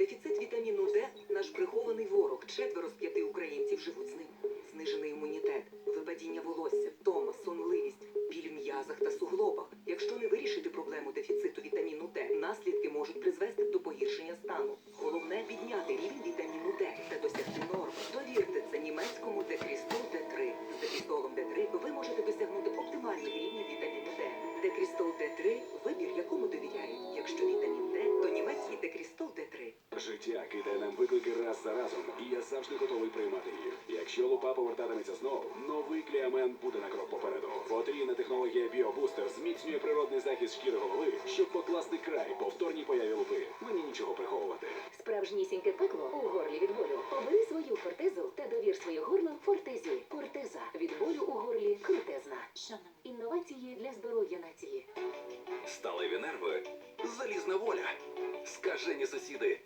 Дефіцит вітаміну Д наш прихований ворог. Четверо з п'яти українців живуть з ним. Знижений імунітет, випадіння волосся, втома, сонливість, біль в м'язах та суглобах. Якщо не вирішити проблему дефіциту вітаміну Д, наслідки можуть призвести нам виклики раз за разом, і я завжди готовий приймати їх. Якщо лупа повертатиметься знову, новий кліамен буде на крок попереду. Потрійна технологія Біобустер зміцнює природний захист шкіри голови, щоб покласти край повторній появі лупи. Мені нічого приховувати. Справжнісіньке пекло у горлі від болю. Обери свою фортезу та довір своє горло фортезі. Фортеза від болю у горлі крутезна. Інновації для здоров'я нації. Сталеві нерви, залізна воля, скажені сусіди.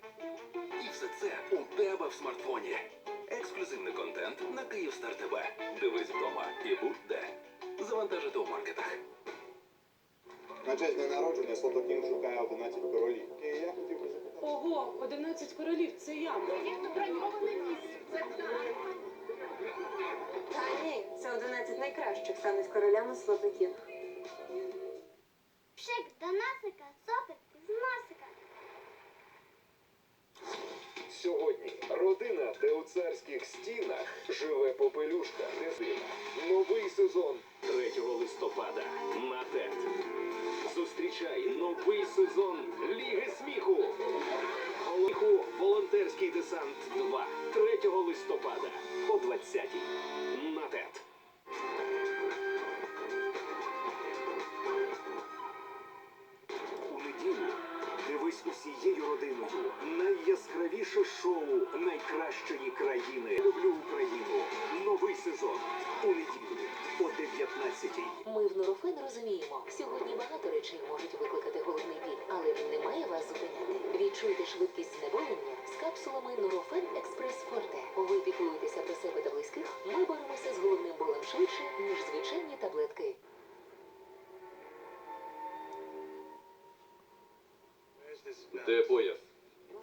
Смартфоні. Ексклюзивний контент на Київстар ТВ. Дивись вдома і будь де. Завантажити у маркетах. На честь дня народження Слотокін шукає 11 королів. І я хотів би запитати. Ого, 11 королів, це я. Та ні, це 11 найкращих стануть королями Слотокін. Пшик до носика, сопик з носика. Сьогодні родина, де у царських стінах живе попелюшка дитина. Новий сезон 3 листопада на ТЕТ. Зустрічай новий сезон Ліги сміху. Олеху Волонтерський десант 2. 3 листопада о 20 на ТЕТ. У неділю дивись усією родиною. Найяскравіше шоу найкращої країни. Люблю Україну. Новий сезон. У неділю о 19-й. Ми в Нурофен розуміємо, сьогодні багато речей можуть викликати головний біль, але він не має вас зупиняти. Відчуйте швидкість знеболення з капсулами Нурофен Експрес Форте. Ви піклуєтеся про себе та близьких. Ми боремося з головним болем швидше, ніж звичайні таблетки. Де пояс?